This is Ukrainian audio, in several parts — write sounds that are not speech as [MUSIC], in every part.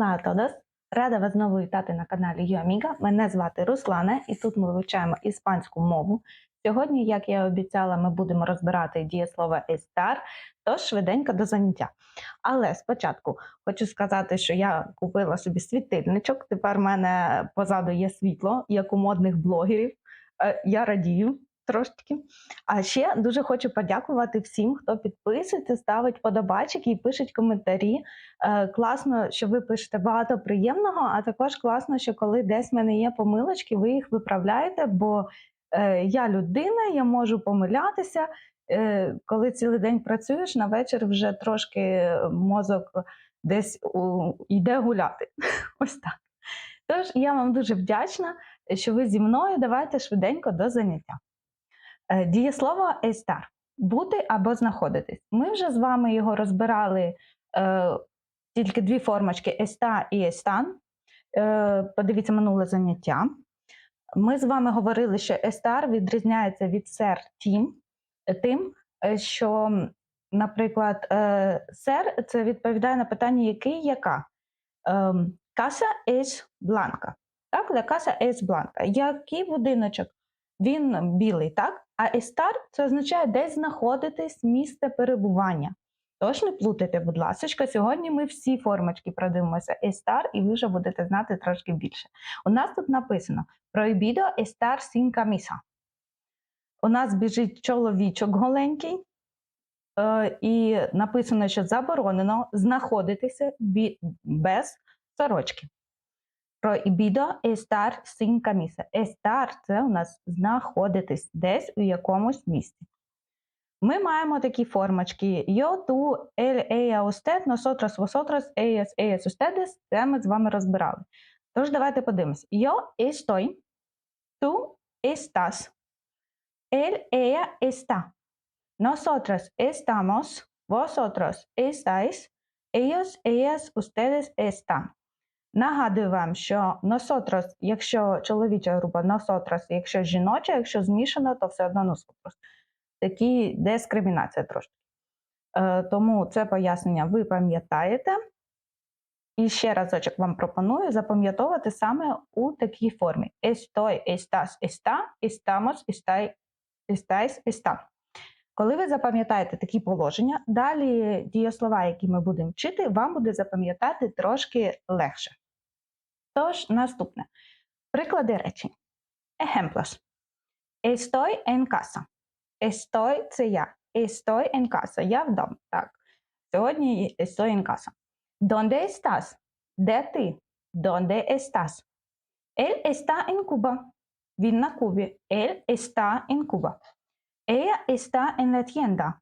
Hola a todos! Рада вас знову вітати на каналі YouAmiga. Мене звати Руслана, і тут ми вивчаємо іспанську мову. Сьогодні, як я обіцяла, ми будемо розбирати дієслово estar, тож швиденько до заняття. Але спочатку хочу сказати, що я купила собі світильничок. Тепер в мене позаду є світло, як у модних блогерів. Е, Я радію трошки. А ще дуже хочу подякувати всім, хто підписується, ставить подобачики і пишуть коментарі. Е, класно, що ви пишете багато приємного, а також класно, що коли десь в мене є помилочки, ви їх виправляєте, бо е, я людина, я можу помилятися. Е, коли цілий день працюєш, на вечір вже трошки мозок десь йде гуляти. [LAUGHS] Ось так. Тож я вам дуже вдячна, що ви зі мною. Давайте швиденько до заняття. Е, Дієслово estar – бути або знаходитись. Ми вже з вами його розбирали е, тільки дві формочки еста і естан. Е, подивіться минуле заняття. Ми з вами говорили, що естар відрізняється від сер тім, тим, е, що, наприклад, е, сер це відповідає на питання який, яка. Ем, Casa es blanca. Так, la casa es blanca. Який будиночок? Він білий, так? А естар це означає десь знаходитись місце перебування. Тож не плутайте, будь ласка, сьогодні ми всі формочки продивимося естар, і ви вже будете знати трошки більше. У нас тут написано Prohibido estar sin camisa. У нас біжить чоловічок голенький, е, і написано, що заборонено знаходитися без сорочки. Prohibido estar sin camisa. Estar – це у нас знаходитись десь у якомусь місці. Ми маємо такі формочки. Yo, tú, él, ella, usted, nosotros, vosotros, ellas, ellas, ustedes. Це ми з вами розбирали. Тож давайте подивимось. Yo estoy, tú estás, él, ella está. Nosotros estamos, vosotros estáis, ellos, ellas, ustedes están. Нагадую вам, що nosotros, якщо чоловіча група, nosotros, якщо жіноча, якщо змішано, то все одно nosotros. Такі дискримінація трошки. Е, тому це пояснення ви пам'ятаєте. І ще разочок вам пропоную запам'ятовувати саме у такій формі: estoy, estás, está, estamos, estáis, estáis, están. Коли ви запам'ятаєте такі положення, далі дієслова, які ми будемо вчити, вам буде запам'ятати трошки легше. Тож, наступне. Приклади речень. Ejemplos. Estoy en casa. Estoy – це я. Estoy en casa. Я вдома. Так. Сьогодні estoy en casa. ¿Dónde estás? Де ти? ¿Dónde estás? Él está en Cuba. Він на Кубі. Él está en Cuba. Ella está en la tienda.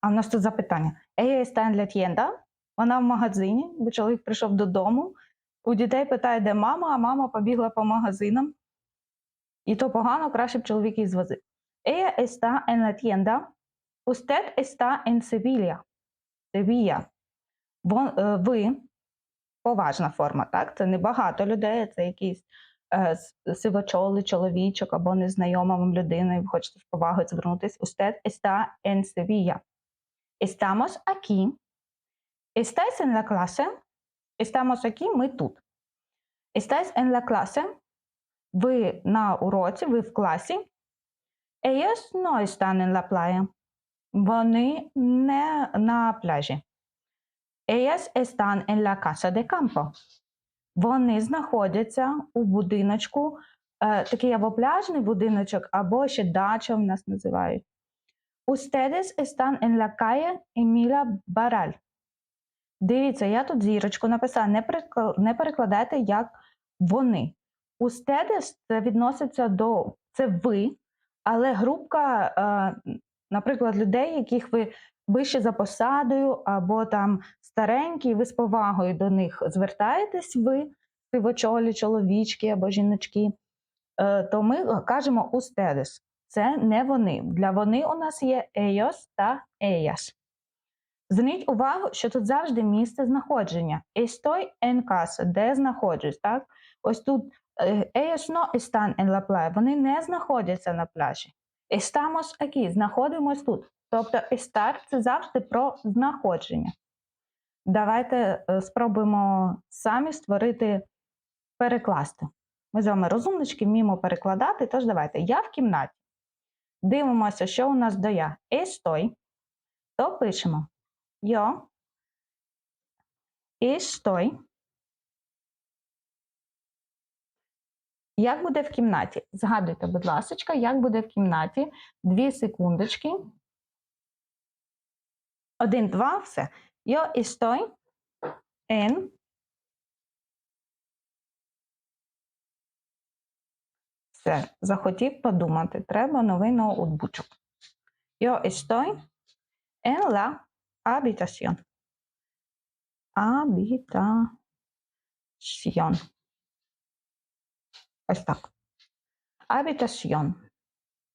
А в нас тут запитання. Ella está en la tienda. Вона в магазині, бо чоловік прийшов додому. У дітей питає, де мама, а мама побігла по магазинам. І то погано, краще б чоловік її звозив. Ella está en la tienda. Usted está en Sevilla. Sevilla. Е, ви поважна форма, так? Це не багато людей, це якийсь е, сивочолий чоловічок або незнайома вам людина, і ви хочете з повагою звернутися. Usted está en Sevilla. Estamos aquí. Estáis en la clase. Estamos aquí, ми тут. Estáis en la clase. Ви на уроці, ви в класі. Ellos no están en la playa. Вони не на пляжі. Ellas están en la casa de campo. Вони знаходяться у будиночку, е, такий або пляжний будиночок, або ще дача в нас називають. Ustedes están en la calle Emila Бараль. Дивіться, я тут зірочку написала, не, не перекладайте як вони. Ustedes це відноситься до це ви, але групка, е, наприклад, людей, яких ви вище за посадою, або там старенькі, ви з повагою до них звертаєтесь, ви, сивочолі, чоловічки або жіночки, е, то ми кажемо ustedes. Це не вони. Для вони у нас є ellos та ellas. Зверніть увагу, що тут завжди місце знаходження. Estoy en casa, де знаходжусь, так? Ось тут е, ellos no están en вони не знаходяться на пляжі. Estamos aquí, знаходимось тут. Тобто estar – це завжди про знаходження. Давайте е, спробуємо самі створити, перекласти. Ми з вами розумнички вміємо перекладати, тож давайте. Я в кімнаті. Дивимося, що у нас до я. Estoy. То пишемо. Yo estoy. Як буде в кімнаті? Згадуйте, будь ласка, як буде в кімнаті. Дві секундочки. Один, два, все. Yo estoy en Все, захотів подумати. Треба новий ноутбучок. Yo estoy en la habitación. Habitación. Ось так. Habitación.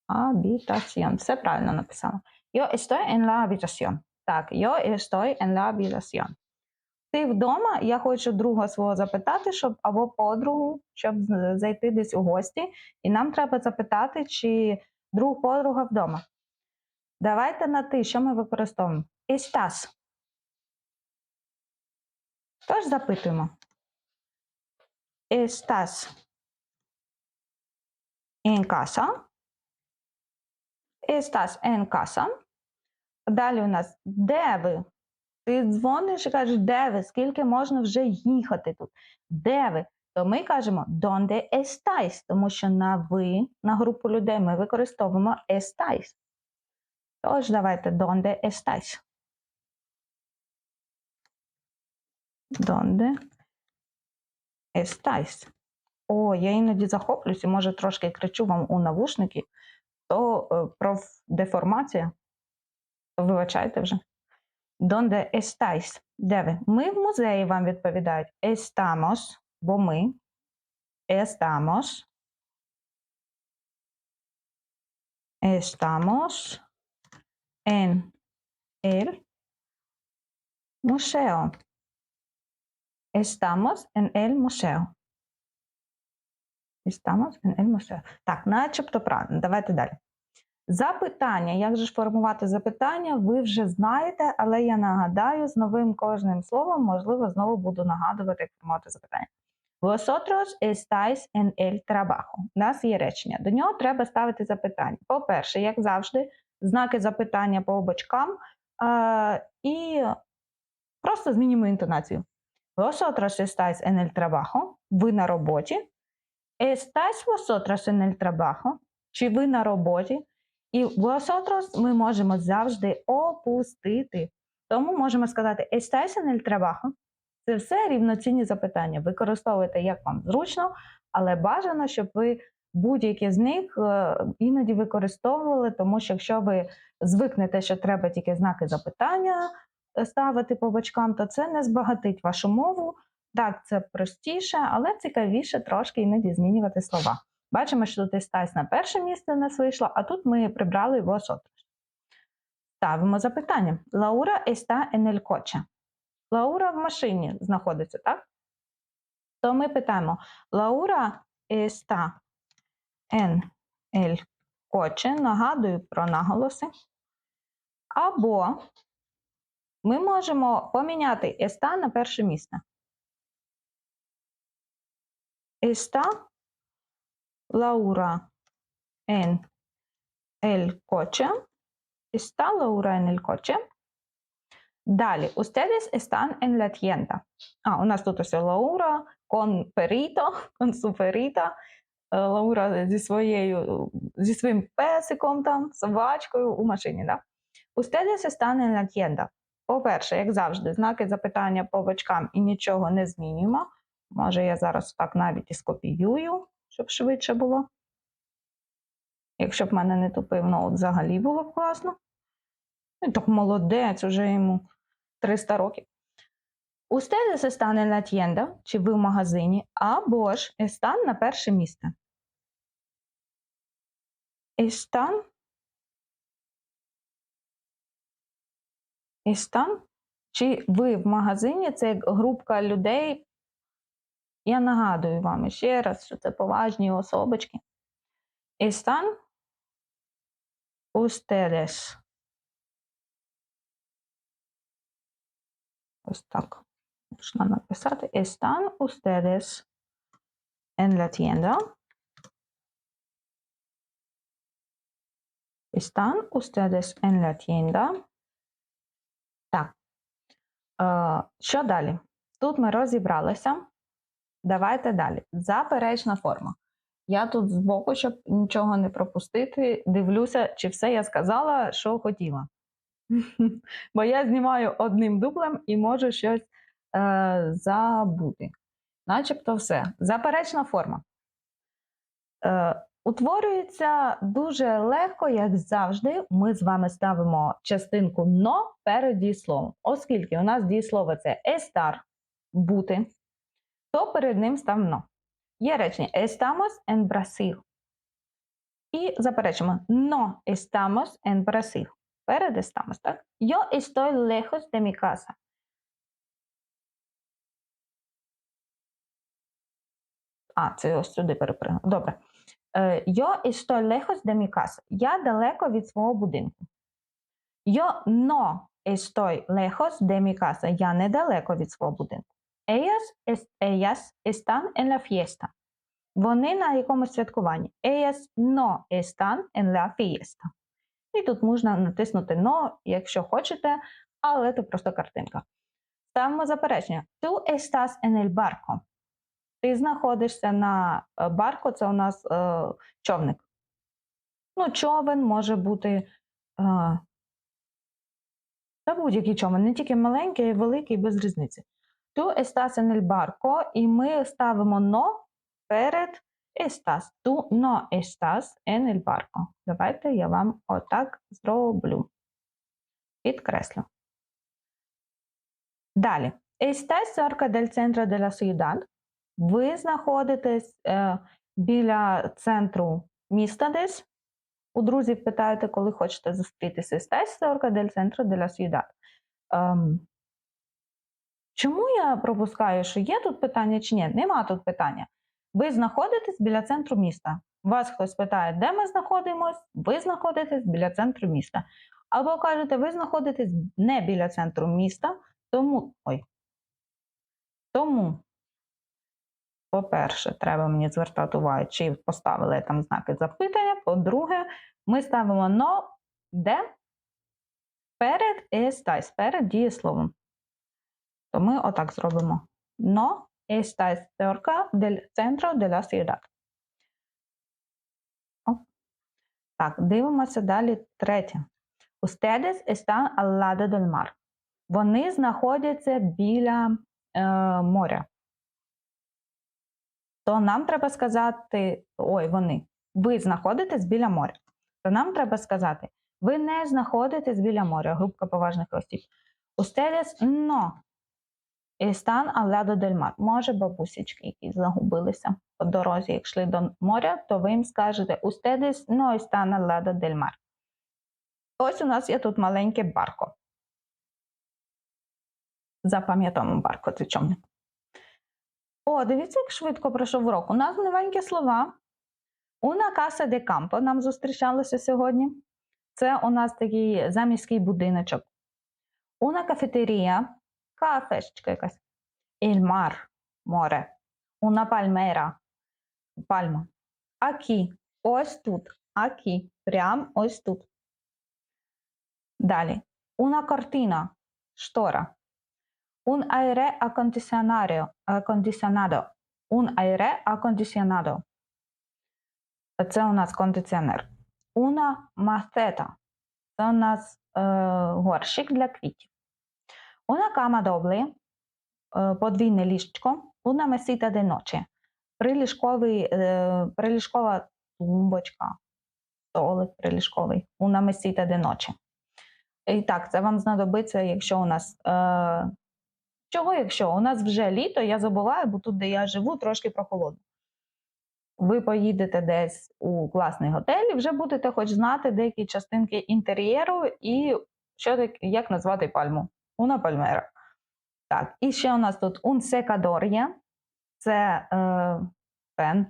Habitación. Все правильно написала. Yo estoy en la habitación. Так, yo estoy en la habitación. Ти вдома, я хочу друга свого запитати, щоб або подругу, щоб зайти десь у гості, і нам треба запитати, чи друг подруга вдома. Давайте на ти, що ми використовуємо? Estás. Тож запитуємо. Estás en casa? Estás en casa? Далі у нас де ви? Ти дзвониш і кажеш, де ви? Скільки можна вже їхати тут? Де ви? То ми кажемо donde estáis, тому що на ви, на групу людей ми використовуємо estáis. Тож давайте donde estáis. Donde estáis. О, я іноді захоплююсь і може трошки кричу вам у навушники, то е, профдеформація. Вибачайте вже. Donde estáis? Де ви? Ми в музеї вам відповідають. Estamos, бо ми. Estamos. Estamos en el museo. Estamos en el museo. Estamos en el museo. Так, начебто правильно. Давайте далі. Запитання. Як же ж формувати запитання, ви вже знаєте, але я нагадаю, з новим кожним словом, можливо, знову буду нагадувати, як формувати запитання. Vosotros estáis en el trabajo. У нас є речення. До нього треба ставити запитання. По-перше, як завжди, знаки запитання по бочкам і просто змінюємо інтонацію. Vosotros estáis en el trabajo. Ви на роботі. Estáis vosotros en el trabajo. Чи ви на роботі? І vosotros ми можемо завжди опустити. Тому можемо сказати estáis en el trabajo. Це все рівноцінні запитання. Використовуйте як вам зручно, але бажано, щоб ви будь-які з них іноді використовували, тому що якщо ви звикнете, що треба тільки знаки запитання ставити по бочкам, то це не збагатить вашу мову. Так, це простіше, але цікавіше трошки іноді змінювати слова. Бачимо, що тут істась на перше місце у нас вийшла, а тут ми прибрали його vosotros. Ставимо запитання. Лаура está en coche. Лаура в машині знаходиться, так? То ми питаємо: Лаура está en el coche. Нагадую про наголоси. Або ми можемо поміняти está на перше місце. Está Laura en el coche. Está Laura en el coche. Далі, ustedes están en la tienda. А, у нас тут ось Лаура, con su perita. Е, Лаура зі своєю, зі своїм песиком там, собачкою у машині, да? Ustedes están en la tienda. По-перше, як завжди, знаки запитання по бочкам і нічого не змінюємо. Може, я зараз так навіть і скопіюю, щоб швидше було. Якщо б мене не тупив ноут, взагалі було б класно. Ну, так молодець, уже йому 300 років. Ustedes están en la tienda, чи ви в магазині, або ж están на перше місце. Están. Están. Чи ви в магазині, це як групка людей. Я нагадую вам ще раз, що це поважні особочки. Están ustedes Ось так можна написати. Están ustedes en la tienda? Están ustedes en la tienda? Так. Е, що далі? Тут ми розібралися. Давайте далі. Заперечна форма. Я тут збоку, щоб нічого не пропустити, дивлюся, чи все я сказала, що хотіла. [LAUGHS] Бо я знімаю одним дублем і можу щось е, забути. Начебто все. Заперечна форма. Е, утворюється дуже легко, як завжди. Ми з вами ставимо частинку но перед дієсловом. Оскільки у нас дієслово це estar бути, то перед ним став но. Є речення estamos en Brasil. І заперечимо no estamos en Brasil. Перед estamos, так? Yo estoy lejos de mi casa. А, це ось сюди перепригну. Добре. Е, Yo estoy lejos de mi. Я далеко від свого будинку. Yo no estoy lejos de mi. Я недалеко від свого будинку. Ellas, ellas están en la fiesta. Вони на якомусь святкуванні. Ellas no están en la fiesta. І тут можна натиснути no, якщо хочете, але це просто картинка. Ставимо заперечення. Tú estás en el barco. Ти знаходишся на е, барку, це у нас е, човник. Ну, човен може бути е, та будь-який човен, не тільки маленький, а й великий, без різниці. Tú estás en el barco, і ми ставимо но перед estás. Tú no estás en el barco. Давайте я вам отак зроблю. Підкреслю. Далі. Estás cerca del centro de la ciudad. Ви знаходитесь е, біля центру міста десь. У друзів питаєте, коли хочете зустрітися. Cerca del centro de la ciudad. Ем, чому я пропускаю, що є тут питання чи ні? Нема тут питання. Ви знаходитесь біля центру міста. Вас хтось питає, де ми знаходимось? Ви знаходитесь біля центру міста. Або кажете, ви знаходитесь не біля центру міста, тому. Ой. Тому, по-перше, треба мені звертати увагу, чи поставили там знаки запитання. По-друге, ми ставимо но де перед estáis, перед дієсловом. То ми отак зробимо. No estáis cerca del centro de la. Так, дивимося далі третє. Ustedes están al lado del. Вони знаходяться біля е, моря. То нам треба сказати, ой, вони, ви знаходитесь біля моря. То нам треба сказати, ви не знаходитесь біля моря, групка поважних осіб. Ustedes no están al lado del mar. Може, бабусечки, які загубилися по дорозі, як йшли до моря, то ви їм скажете Ustedes no están al lado mar. Ось у нас є тут маленьке барко. Запам'ятаємо барко, човник. О, дивіться, як швидко пройшов урок. У нас новенькі слова. Una casa de campo нам зустрічалося сьогодні. Це у нас такий заміський будиночок. Una cafeteria – кафешечка якась. Mar – море. Una palmera – пальма. Aquí – ось тут. Aquí – прям ось тут. Далі. Una cortina – штора. Un aire acondicionado. acondicionado. Un aire acondicionado. Це у нас кондиціонер. Una maceta. Це у нас е, горщик для квітів. Una cama doble. Е, подвійне ліжечко. Una mesita de noche. Приліжковий, е, приліжкова тумбочка. Столик приліжковий. Una mesita de noche. І так, це вам знадобиться, якщо у нас. Е, чого, якщо? У нас вже літо, я забуваю, бо тут, де я живу, трошки прохолодно. Ви поїдете десь у класний готель і вже будете хоч знати деякі частинки інтер'єру і що як назвати пальму. Уна пальмера. Так, і ще у нас тут є. Це е, пен.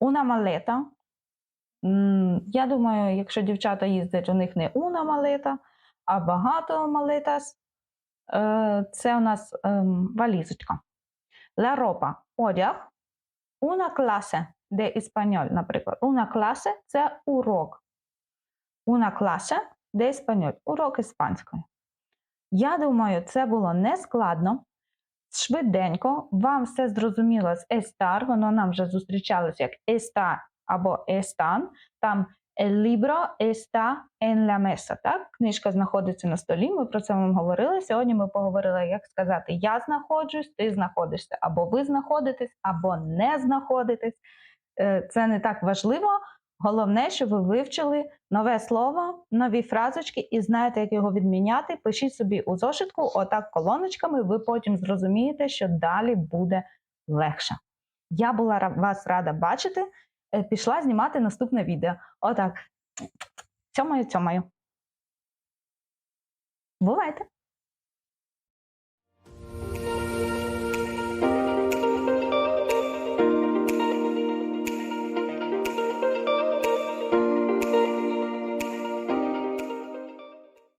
Una малета. Я думаю, якщо дівчата їздять, у них не una малета, а багато малетас. Е, Це у нас ем, валізочка. La ropa – одяг. Una clase de español, наприклад. Una clase – це урок. Una clase de español – урок іспанської. Я думаю, це було не складно. Швиденько, вам все зрозуміло з estar, воно нам вже зустрічалось як está або están. Там libro está en la mesa. Так? Книжка знаходиться на столі. Ми про це вам говорили. Сьогодні ми поговорили, як сказати я знаходжусь, ти знаходишся, або ви знаходитесь, або не знаходитесь. Е, Це не так важливо. Головне, що ви вивчили нове слово, нові фразочки і знаєте, як його відміняти. Пишіть собі у зошитку, отак колоночками, ви потім зрозумієте, що далі буде легше. Я була вас рада бачити. Е, Пішла знімати наступне відео. Отак. Цьомаю, цьомаю. Бувайте!